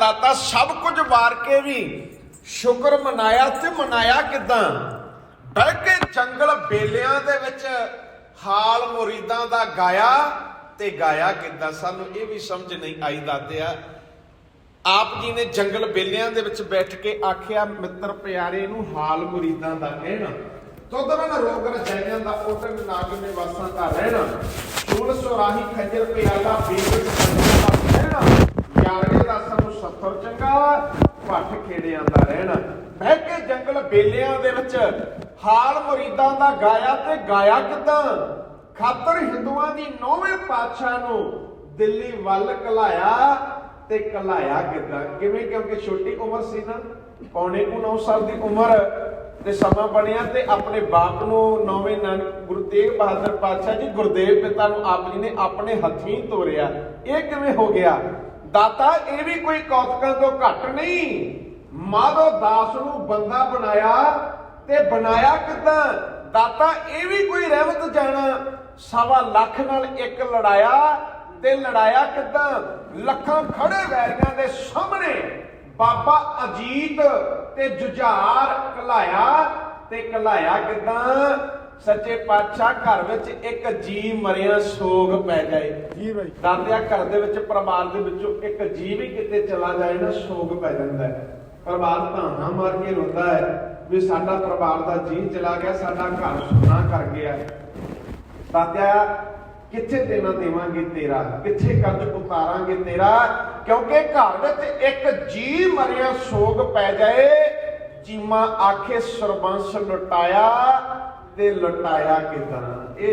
ਦਾਤਾ ਸਭ ਕੁਝ ਵਾਰ ਕੇ ਵੀ ਸ਼ੁਕਰ ਮਨਾਇਆ ਤੇ ਮਨਾਇਆ ਕਿਦਾਂ? ਬਹਿ ਕੇ ਜੰਗਲ ਬੇਲਿਆਂ ਦੇ ਵਿੱਚ ਹਾਲ ਮੁਰੀਦਾਂ ਦਾ ਗਾਇਆ ਤੇ ਗਾਇਆ ਕਿਦਾਂ? ਸਾਨੂੰ ਇਹ ਵੀ ਸਮਝ ਨਹੀਂ ਆਈ ਦਾਤਿਆ ਆਪ ਜੀ ਨੇ ਜੰਗਲ ਬੇਲਿਆਂ ਦੇ ਵਿੱਚ ਬੈਠ ਕੇ ਆਖਿਆ, ਮਿੱਤਰ ਪਿਆਰੇ ਨੂੰ ਹਾਲ ਮੁਰੀਦਾਂ ਦਾ ਕਹਿਣਾ। ਤੁਦਰਨ ਰੋਗ ਰਜਾਈਆਂ ਦਾ ਓਟਨ ਨਾਗ ਨਿਵਾਸਾਂ ਦਾ ਰਹਿਣਾ। ਚੂਲ ਸੁਰਾਹੀ ਖੰਜਰ ਪਿਆਲਾ ਬੀਬੀ ਸੰਗਤ ਦਾ ਕਹਿਣਾ ਯਾਰੇ ਦਾ ਸਾਨੂੰ ਸਫਰ ਚੰਗਾ ਭੱਠ ਖੇੜਿਆਂ ਰਹਿਣਾ। ਬਹਿ ਕੇ ਜੰਗਲ ਬੇਲਿਆਂ ਦੇ ਵਿੱਚ ਹਾਲ ਮੁਰੀਦਾਂ ਦਾ ਗਾਇਆ ਤੇ ਗਾਇਆ ਕਿਦਾਂ? ਖਾਤਰ ਹਿੰਦੂਆਂ ਦੀ ਨੌਵੇਂ ਪਾਤਸ਼ਾਹ ਨੂੰ ਦਿੱਲੀ ਵੱਲ ਕਲਾਇਆ ਤੇ ਕਲਾਇਆ ਕਿੱਦਾਂ? ਕਿਵੇਂ? ਕਿਉਂਕਿ ਛੋਟੀ ਉਮਰ ਸੀ ਨਾ। ਪੌਣੇ 9 ਸਾਲ ਦੀ ਉਮਰ ਤੇ ਸਮਾਂ ਬਣਿਆ ਤੇ ਆਪਣੇ ਬਾਪ ਨੂੰ ਨੌਵੇਂ ਨਾਨਕ ਗੁਰੂ ਤੇਗ ਬਹਾਦਰ ਪਾਤਸ਼ਾਹ ਜੀ ਗੁਰਦੇਵ ਪਿਤਾ ਨੂੰ ਆਪ ਜੀ ਨੇ ਆਪਣੇ ਹੱਥੀਂ ਤੋਰਿਆ। ਇਹ ਕਿਵੇਂ ਹੋ ਗਿਆ? ਦਾਤਾ, ਇਹ ਵੀ ਕੋਈ ਕੌਤਕਾਂ ਤੋਂ ਘੱਟ ਨਹੀਂ। ਮਾਧੋ ਦਾਸ ਨੂੰ ਬੰਦਾ ਬਣਾਇਆ ਤੇ ਬਣਾਇਆ ਕਿੱਦਾਂ? ਦਾਤਾ ਇਹ ਵੀ ਕੋਈ ਰਹਿਮਤ ਜਾਣਾ। ਸਵਾ ਲੱਖ ਨਾਲ ਇੱਕ ਲੜਾਇਆ ਤੇ ਲੜਾਇਆ ਕਿੱਦਾਂ? ਲੱਖਾਂ ਖੜੇ ਵੈਰੀਆਂ ਦੇ ਸਾਹਮਣੇ ਬਾਬਾ ਅਜੀਤ ਤੇ ਜੁਝਾਰ ਕਲਾਇਆ ਤੇ ਕਲਾਇਆ ਕਿੱਦਾਂ? ਸੱਚੇ ਪਾਤਸ਼ਾਹ ਘਰ ਵਿੱਚ ਇੱਕ ਜੀ ਮਰਿਆ ਸੋਗ ਪੈ ਜਾਏ। ਜੀ ਬਾਈ। ਦਾਦਿਆ ਘਰ ਦੇ ਵਿੱਚ ਪਰਿਵਾਰ ਦੇ ਵਿੱਚੋਂ ਇੱਕ ਜੀ ਵੀ ਕਿਤੇ ਚਲਾ ਜਾਏ ਨਾ ਸੋਗ ਪੈ ਜਾਂਦਾ ਹੈ। ਪਰਿਵਾਰ ਧਾਹਾਂ ਮਾਰ ਕੇ ਰੋਂਦਾ ਹੈ ਵੀ ਸਾਡਾ ਪਰਿਵਾਰ ਦਾ ਜੀ ਚਲਾ ਗਿਆ, ਸਾਡਾ ਘਰ ਸੁਨਾ ਕਰ ਗਿਆ ਦਾਦਿਆ, ਕਿੱਥੇ ਦੇਣਾ ਦੇਵਾਂਗੇ ਤੇਰਾ? ਕਿੱਥੇ ਕਰਜ਼ ਉਤਾਰਾਂਗੇ ਤੇਰਾ? ਕਿਉਂਕਿ ਘਰ ਵਿੱਚ ਇੱਕ ਜੀ ਮਰਿਆ ਸੋਗ ਪੈ ਜਾਏ ਚੀਮਾ ਆਖੇ ਸਰਬੰਸ ਲੁਟਾਇਆ ਤੇ ਲੁਟਾਇਆ ਕਿਦਾਂ? ਇਹ